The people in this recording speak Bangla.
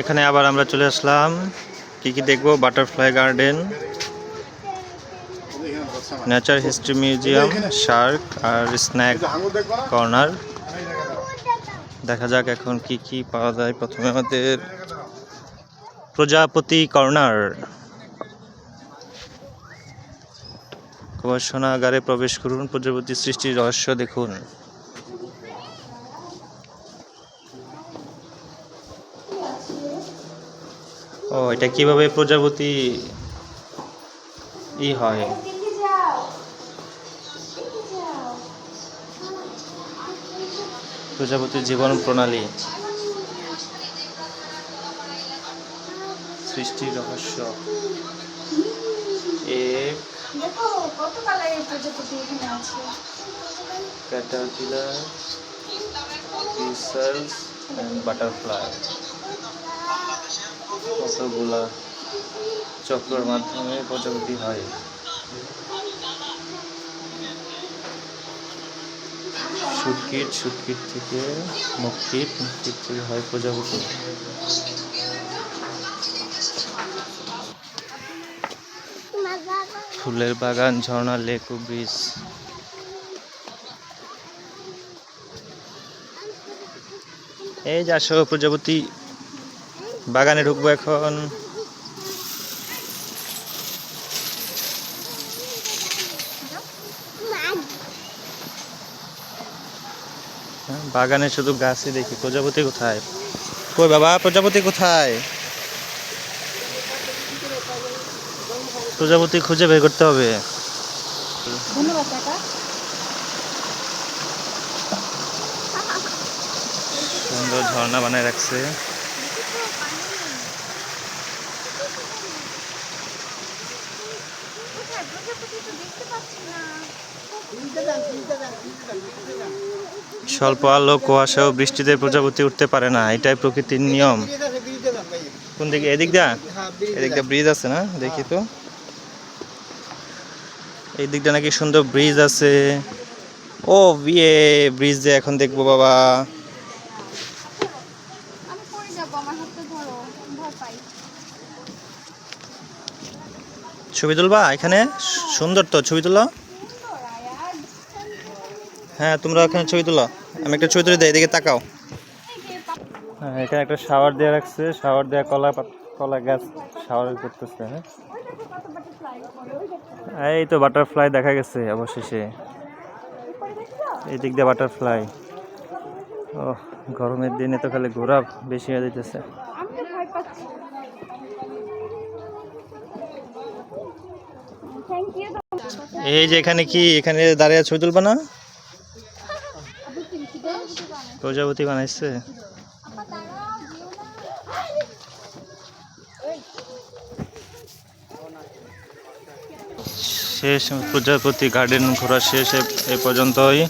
এখানে আবার আমরা চলে আসলাম। কি কি দেখব? Butterfly garden nature history museum shark আর স্ন্যাক কর্নার দেখা যাক এখন কি কি পাওয়া যায় প্রথমে আমাদের। প্রজাপতি কর্নার গবেষণাগারে প্রবেশ করুন প্রজাপতি সৃষ্টির রহস্য দেখুন। ও এটা কীভাবে প্রজাপতি ই হয়? প্রজাপতির জীবন প্রণালী। সৃষ্টির রহস্য। এক। দেখো কতগুলা চক্রের মাধ্যমে প্রজাপতি হয়? সুটকিট সুটকিট থেকে মুক্তিট মুক্তিট থেকে হয় প্রজাপতি। ফুলের বাগান, ঝর্ণা, লেক ও ব্রিজ। এই যে আসো প্রজাপতি। বাগানে ঢুকবো এখন। বাগানে শুধু গাছই দেখি। প্রজাপতি কোথায়? কই বাবা প্রজাপতি কোথায়? প্রজাপতি খুঁজে বের করতে হবে। সুন্দর ঝর্ণা বানায় রাখছে কোথায় প্রজাপতি তো দেখতে পাচ্ছি না স্বল্প আলো কুয়াশা ও বৃষ্টিতে প্রজাপতি উঠতে পারে না, এটাই প্রকৃতির নিয়ম। কোন দিকে? এদিক দা এদিক দিয়ে ব্রিজ আছে না? দেখি তো। এই দিকটা নাকি সুন্দর ব্রিজ আছে। ও, বিয়ে, ব্রিজ দিয়ে এখন দেখব বাবা। আমি পড়ে আমার হাতটা ধরো ভয় পাই। ছবি তুলবা এখানে? সুন্দর তো ছবি তুলো। হ্যাঁ তোমরা ওখানে ছবি তুলো। আমি একটা ছবি তুলে দেয় এদিকে তাকাও। হ্যাঁ এখানে একটা শাওয়ার দেওয়া রাখছে শাওয়ার দেওয়া কলা কলা গাছ শাওয়ার করতেছে হ্যাঁ? এই তো বাটারফ্লাই দেখা গেছে অবশেষে। এই দিক দিয়ে বাটারফ্লাই। ও গরমের দিনে তো খালি ঘোরা বেশি হয়ে যেতেছে আমি তো ভয় পাচ্ছি থ্যাংক ইউ এই যে এখানে কি? এখানে দাঁড়িয়ে ছবি তুলবা না? প্রজাপতি বানাইছে। শেষ, প্রজাপতি গার্ডেন ঘোরা শেষ এ- পর্যন্তই।